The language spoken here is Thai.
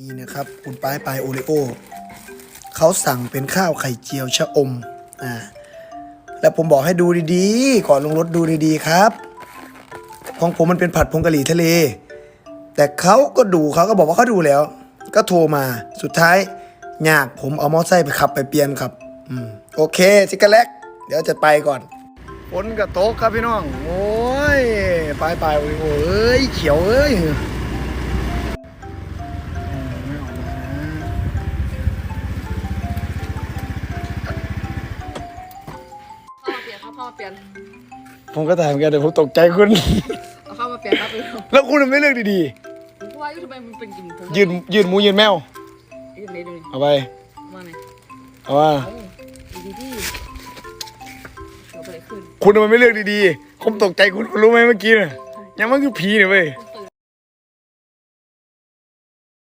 นี่นะครับคุณป้ายปายโอเลโอเขาสั่งเป็นข้าวไข่เจียวชะอมอ่าแล้วผมบอกให้ดูดีๆ ก่อนลงรถดูดีๆครับ ของผมมันเป็นผัดผงกะหรี่ทะเล แต่เขาก็ดูเขาก็บอกว่าเขาดูแล้ว ก็โทรมาสุดท้ายยากผมเอามอไซค์ไปขับไปเปลี่ยนครับอืมโอเคสิกะแลกเดี๋ยวจะไปก่อนฝนกระตกครับพี่น้อง โอ้ยปลายปลายโอ้ยเอ้ยเขียวเอ้ย เข้ามาเปลี่ยนครับเข้ามาเปลี่ยนผมก็ถามแกแต่ผมตกใจคุณ เอาเข้ามาเปลี่ยนครับเร็วแล้วคุณไม่เลือกดีผมว่าอยู่ทำไมมันเป็นกลิ่นผมๆยืนยืนหมูยืนแมวยืนไหนดูดิเอาไปมาไหนเอาว่าโอ้ดีดีดีเราไปไหนขึ้นคุณทำไมไม่เลือกดีๆผมตกใจคุณคุณรู้ไหมเมื่อกี้น่ะยังมันคือผีเนี่ยเว้ยโอเค